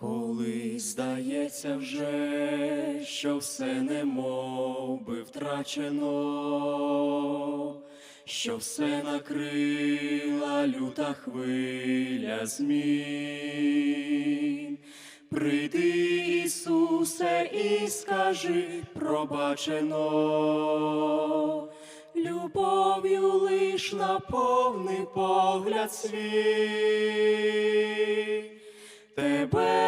Коли здається вже, що все немов би втрачено, що все накрила люта хвиля змін. Прийди, Ісусе, і скажи пробачено, любов'ю лиш наповни погляд свій. Тебе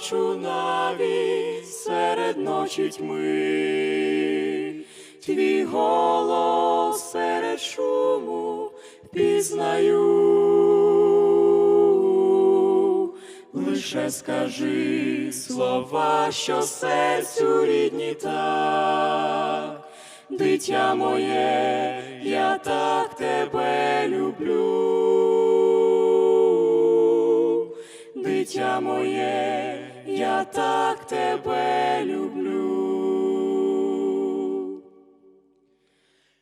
побачу навіть серед ночі тьми, твій голос серед шуму пізнаю. Лише скажи слова, що серцю рідні так, дитя моє, я так тебе люблю. Дитя моє, я так тебе люблю.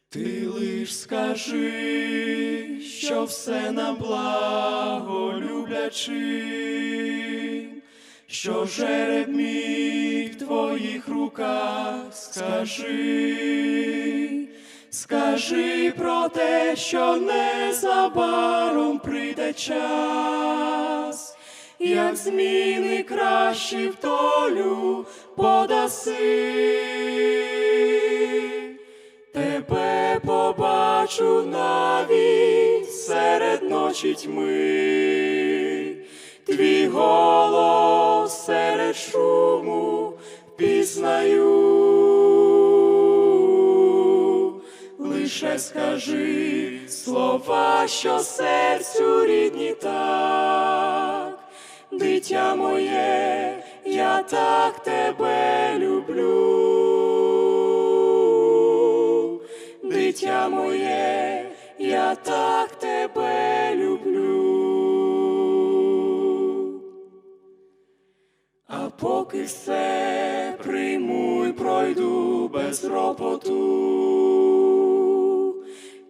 Ти лиш скажи, що все на благо люблячи, що жереб мій в твоїх руках скажи, скажи про те, що незабаром прийде час, як зміни кращі в долю подаси. Тебе побачу навіть серед ночі тьми, твій голос серед шуму пізнаю. Лише скажи слова, що серцю рідні так, дитя моє, я так тебе люблю. Дитя моє, я так тебе люблю. А поки все прийму й пройду без ропоту,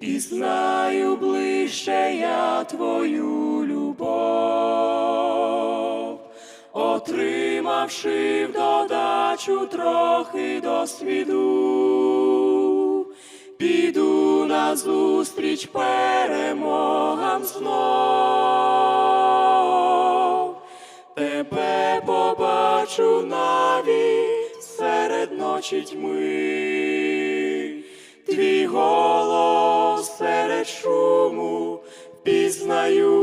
і знаю ближче я твою отримавши в додачу трохи досвіду, піду назустріч перемогам знов. Тебе побачу навіть серед ночі тьми, твій голос серед шуму пізнаю.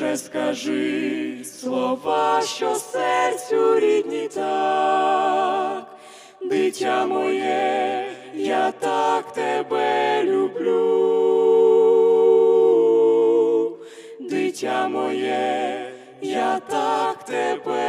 Лише скажи слова, що серцю рідні так, дитя моє, я так тебе люблю. Дитя моє, я так тебе.